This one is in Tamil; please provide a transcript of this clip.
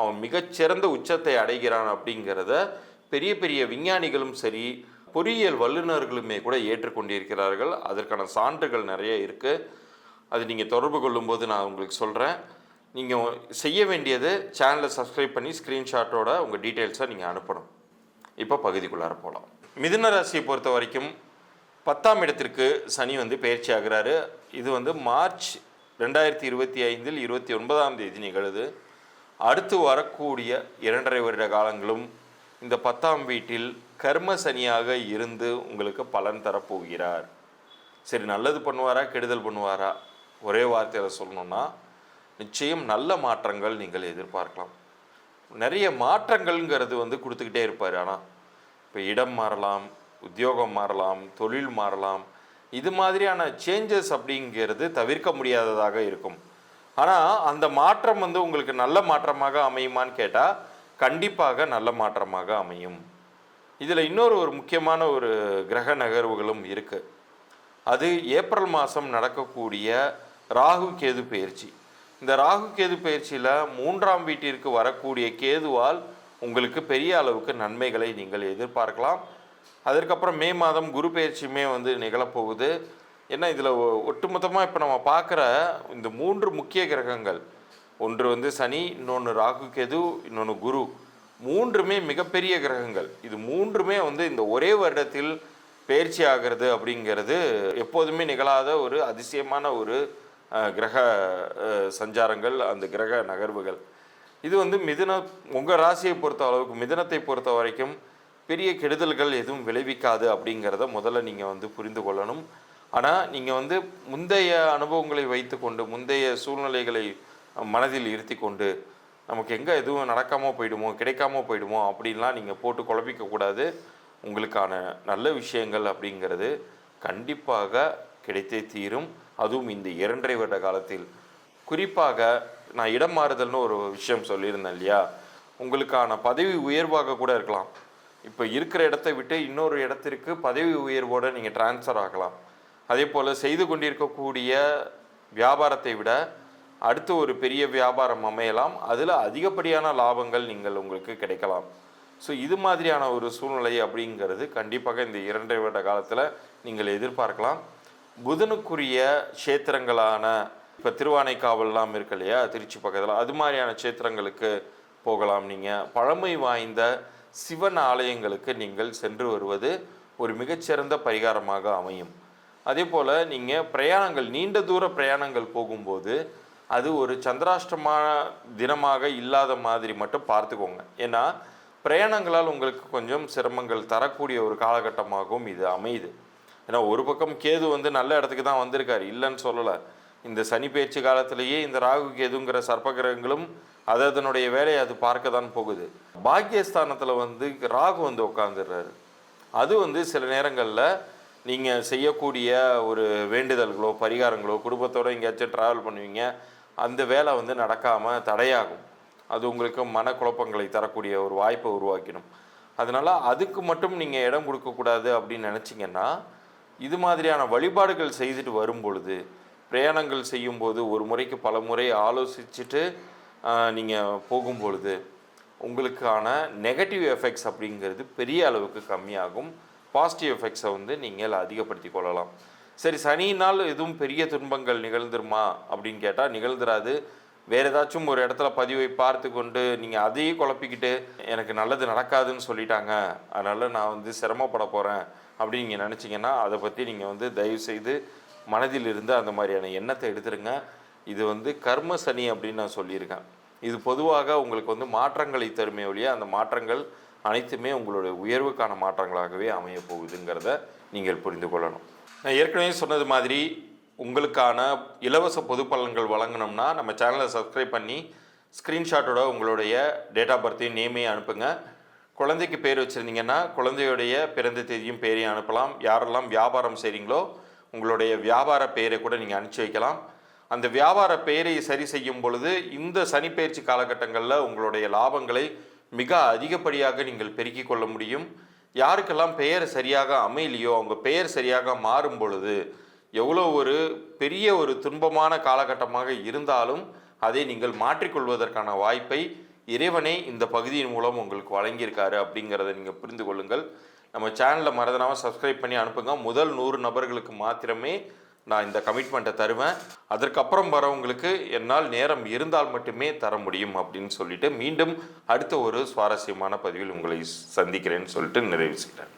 அவன் மிகச்சிறந்த உச்சத்தை அடைகிறான் அப்படிங்கிறத பெரிய பெரிய விஞ்ஞானிகளும் சரி பொறியியல் வல்லுநர்களுமே கூட ஏற்றுக்கொண்டிருக்கிறார்கள். அதற்கான சான்றுகள் நிறைய இருக்குது அது நீங்கள் தொடர்பு கொள்ளும்போது நான் உங்களுக்கு சொல்கிறேன் நீங்கள் செய்ய வேண்டியது சேனலை சப்ஸ்கிரைப் பண்ணி ஸ்க்ரீன்ஷாட்டோட உங்கள் டீட்டெயில்ஸை நீங்கள் அனுப்பணும். இப்போ பகுதிக்குள்ளார போகலாம் மிதுன ராசியை பொறுத்த வரைக்கும் பத்தாம் இடத்திற்கு சனி வந்து பயிற்சி ஆகிறாரு. இது வந்து மார்ச் ரெண்டாயிரத்தி இருபத்தி ஐந்தில் இருபத்தி ஒன்பதாம் தேதி நிகழுது. அடுத்து வரக்கூடிய இரண்டரை வருட காலங்களும் இந்த பத்தாம் வீட்டில் கர்ம சனியாக இருந்து உங்களுக்கு பலன் தரப்போகிறார். சரி நல்லது பண்ணுவாரா கெடுதல் பண்ணுவாரா? ஒரே வார்த்தையில் சொல்லணும்னா நிச்சயம் நல்ல மாற்றங்கள் நீங்கள் எதிர்பார்க்கலாம். நிறைய மாற்றங்கள்ங்கிறது வந்து கொடுத்துக்கிட்டே இருப்பார். ஆனால் இப்போ இடம் மாறலாம் உத்தியோகம் மாறலாம் தொழில் மாறலாம். இது மாதிரியான சேஞ்சஸ் அப்படிங்கிறது தவிர்க்க முடியாததாக இருக்கும். ஆனால் அந்த மாற்றம் வந்து உங்களுக்கு நல்ல மாற்றமாக அமையுமான்னு கேட்டால் கண்டிப்பாக நல்ல மாற்றமாக அமையும். இதில் இன்னொரு ஒரு முக்கியமான ஒரு கிரக நகர்வுகளும் இருக்குது அது ஏப்ரல் மாதம் நடக்கக்கூடிய ராகு கேது பயிற்சி. இந்த ராகு கேது பயிற்சியில் மூன்றாம் வீட்டிற்கு வரக்கூடிய கேதுவால் உங்களுக்கு பெரிய அளவுக்கு நன்மைகளை நீங்கள் எதிர்பார்க்கலாம். அதற்கப்புறம் மே மாதம் குரு பயிற்சியுமே வந்து நிகழப்போகுது. ஏன்னா இதில் ஒட்டுமொத்தமாக இப்போ நம்ம பார்க்குற இந்த மூன்று முக்கிய கிரகங்கள். ஒன்று வந்து சனி இன்னொன்று ராகு கேது இன்னொன்று குரு. மூன்றுமே மிகப்பெரிய கிரகங்கள். இது மூன்றுமே வந்து இந்த ஒரே வருடத்தில் பயிற்சி ஆகிறது அப்படிங்கிறது எப்போதுமே நிகழாத ஒரு அதிசயமான ஒரு கிரக சஞ்சாரங்கள் அந்த கிரக நகர்வுகள். இது வந்து மிதுன உங்கள் ராசியை பொறுத்த அளவுக்கு மிதனத்தை பொறுத்த வரைக்கும் பெரிய கெடுதல்கள் எதுவும் விளைவிக்காது அப்படிங்கிறத முதல்ல நீங்கள் வந்து புரிந்து கொள்ளணும். ஆனால் நீங்கள் வந்து முந்தைய அனுபவங்களை வைத்துக்கொண்டு முந்தைய சூழ்நிலைகளை மனதில் இருத்தி கொண்டு நமக்கு எங்கே எதுவும் நடக்காமல் போயிடுமோ கிடைக்காம போயிடுமோ அப்படின்லாம் நீங்கள் போட்டு குழப்பிக்கக்கூடாது உங்களுக்கான நல்ல விஷயங்கள் அப்படிங்கிறது கண்டிப்பாக கிடைத்தே தீரும். அதுவும் இந்த இரண்டரை வருட காலத்தில். குறிப்பாக நான் இடம் மாறுதல்னு ஒரு விஷயம் சொல்லியிருந்தேன் இல்லையா? உங்களுக்கான பதவி உயர்வாக கூட இருக்கலாம். இப்போ இருக்கிற இடத்த விட்டு இன்னொரு இடத்திற்கு பதவி உயர்வோடு நீங்கள் டிரான்ஸ்ஃபர் ஆகலாம். அதே போல் செய்து கொண்டிருக்கக்கூடிய வியாபாரத்தை விட அடுத்து ஒரு பெரிய வியாபாரம் அமையலாம். அதில் அதிகப்படியான லாபங்கள் நீங்கள் உங்களுக்கு கிடைக்கலாம். ஸோ இது மாதிரியான ஒரு சூழ்நிலை அப்படிங்கிறது கண்டிப்பாக இந்த இரண்டரை வருட காலத்தில் நீங்கள் எதிர்பார்க்கலாம். புதனுக்குரிய க்ஷேத்திரங்களான இப்போ திருவானைக்காவல்லாம் இருக்கு இல்லையா திருச்சி பக்கத்தில் அது மாதிரியான க்ஷேத்திரங்களுக்கு போகலாம் நீங்கள் பழமை வாய்ந்த சிவன் ஆலயங்களுக்கு நீங்கள் சென்று வருவது ஒரு மிகச்சிறந்த பரிகாரமாக அமையும். அதே போல் நீங்கள் பிரயாணங்கள் நீண்ட தூர பிரயாணங்கள் போகும்போது அது ஒரு சந்திராஷ்டமான தினமாக இல்லாத மாதிரி மட்டும் பார்த்துக்கோங்க. ஏன்னா பிரயாணங்களால் உங்களுக்கு கொஞ்சம் சிரமங்கள் தரக்கூடிய ஒரு காலகட்டமாகவும் இது அமையுது. ஏன்னா ஒரு பக்கம் கேது வந்து நல்ல இடத்துக்கு தான் வந்திருக்காரு இல்லைன்னு சொல்லலை. இந்த சனி பயிற்சி காலத்திலேயே இந்த ராகு கேதுங்கிற சர்ப்பகிரகங்களும் அது அதனுடைய வேலையை அது பார்க்க தான் போகுது. பாக்கியஸ்தானத்தில் வந்து ராகு வந்து உட்காந்துடுறாரு அது வந்து சில நேரங்களில் நீங்கள் செய்யக்கூடிய ஒரு வேண்டுதல்களோ பரிகாரங்களோ குடும்பத்தோடு எங்கேயாச்சும் ட்ராவல் பண்ணுவீங்க அந்த வேலை வந்து நடக்காமல் தடையாகும். அது உங்களுக்கு மனக்குழப்பங்களை தரக்கூடிய ஒரு வாய்ப்பை உருவாக்கிடும். அதனால் அதுக்கு மட்டும் நீங்கள் இடம் கொடுக்கக்கூடாது அப்படின்னு நினச்சிங்கன்னா இது மாதிரியான வழிபாடுகள் செய்துட்டு வரும் பொழுது பிரயாணங்கள் செய்யும்போது ஒரு முறைக்கு பல முறை ஆலோசிச்சுட்டு நீங்கள் போகும் பொழுது உங்களுக்கான நெகட்டிவ் எஃபெக்ட்ஸ் அப்படிங்கிறது பெரிய அளவுக்கு கம்மியாகும். பாசிட்டிவ் எஃபெக்ட்ஸை வந்து நீங்கள் அதிகப்படுத்தி கொள்ளலாம். சரி சனியினால் எதுவும் பெரிய துன்பங்கள் நிகழ்ந்துருமா? அப்படின்னு கேட்டால் நிகழ்ந்துராது. வேறு ஏதாச்சும் ஒரு இடத்துல பதிவை பார்த்து கொண்டு நீங்கள் அதையே குழப்பிக்கிட்டு எனக்கு நல்லது நடக்காதுன்னு சொல்லிட்டாங்க. அதனால் நான் வந்து சிரமப்பட போகிறேன் அப்படின்னு நீங்கள் நினச்சிங்கன்னா அதை பற்றி நீங்கள் வந்து தயவு செய்து மனதில் இருந்து அந்த மாதிரியான எண்ணத்தை எடுத்துருங்க. இது வந்து கர்ம சனி அப்படின்னு நான் சொல்லியிருக்கேன். இது பொதுவாக உங்களுக்கு வந்து மாற்றங்களை தருமே ஒழிய அந்த மாற்றங்கள் அனைத்துமே உங்களுடைய உயர்வுக்கான மாற்றங்களாகவே அமைய போகுதுங்கிறத நீங்கள் புரிந்து கொள்ளணும். நான் ஏற்கனவே சொன்னது மாதிரி உங்களுக்கான இலவச பொது பலன்கள் வழங்கணும்னா நம்ம சேனலை சப்ஸ்கிரைப் பண்ணி ஸ்க்ரீன்ஷாட்டோட உங்களுடைய டேட் ஆஃப் பர்த்தையும் நேமையும் அனுப்புங்க. குழந்தைக்கு பேர் வச்சுருந்தீங்கன்னா குழந்தையுடைய பிறந்த தேதியும் பேரையும் அனுப்பலாம். யாரெல்லாம் வியாபாரம் செய்கிறீங்களோ உங்களுடைய வியாபார பெயரை கூட நீங்கள் அனுப்பிச்சி வைக்கலாம். அந்த வியாபார பெயரை சரி செய்யும் பொழுது இந்த சனிப்பெயர்ச்சி காலகட்டங்களில் உங்களுடைய லாபங்களை மிக அதிகப்படியாக நீங்கள் பெருக்கிக் கொள்ள முடியும். யாருக்கெல்லாம் பெயர் சரியாக அமையலையோ அவங்க பெயர் சரியாக மாறும் பொழுது எவ்வளோ ஒரு பெரிய ஒரு துன்பமான காலகட்டமாக இருந்தாலும் அதை நீங்கள் மாற்றிக்கொள்வதற்கான வாய்ப்பை இறைவனே இந்த பகுதியின் மூலம் உங்களுக்கு வழங்கியிருக்காரு அப்படிங்கிறத நீங்கள் புரிந்து கொள்ளுங்கள். நம்ம சேனலில் மறந்துடாமல் சப்ஸ்கிரைப் பண்ணி அனுப்புங்க. முதல் நூறு நபர்களுக்கு மாத்திரமே நான் இந்த கமிட்மெண்ட்டை தருவேன். அதற்கப்புறம் வரவங்களுக்கு என்னால் நேரம் இருந்தால் மட்டுமே தர முடியும் அப்படின்னு சொல்லிட்டு மீண்டும் அடுத்த ஒரு சுவாரஸ்யமான பதிவில் உங்களை சந்திக்கிறேன்னு சொல்லிட்டு நிறைவு செய்கிறேன்.